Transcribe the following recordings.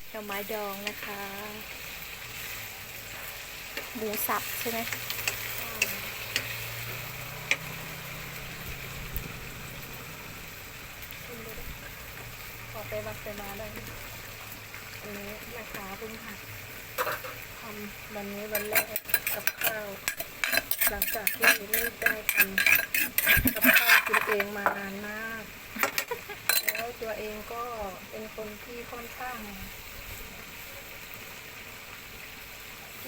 ดหน่อไม้ดองนะคะ หมูสับใช่ไหมขอไปวัดไปมาได้อันนี้แม่ค้าเพิ่งหัดทำวันนี้วันแรกกับข้าว หลังจากที่ไม่ได้ทำกับข้าวกินเองมานานมาก แล้วตัวเองก็เป็นคนที่ค่อนข้าง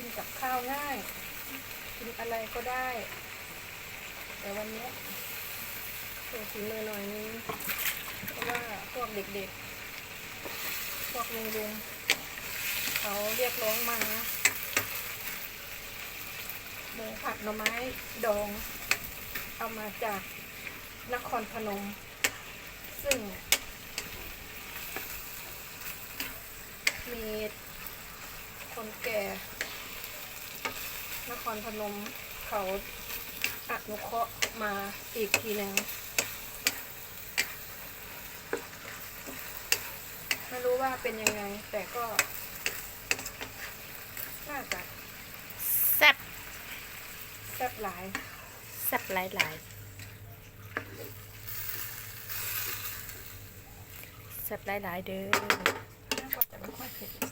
กินกับข้าวง่าย กินอะไรก็ได้ แต่วันนี้ยตัวฝีมือหน่อยนึงเพราะว่าพวกเด็กๆ พวกลุงลุงๆเขาเรียกร้องมาหมูผัดหน่อไม้ดอง เอามาจากนครพนม ซึ่งมีคนแก่ ครพนมเขาอนุเคราะห์มาอีกทีหนึ่งไม่รู้ว่าเป็นยังไง แต่ก็ น่าจะแซ่บแซ่บหลายแซ่บหลายหลายแซ่บหลายหลายๆเด้อน่าจะไม่ค่อยเผ็ดพริกนะเผ็ด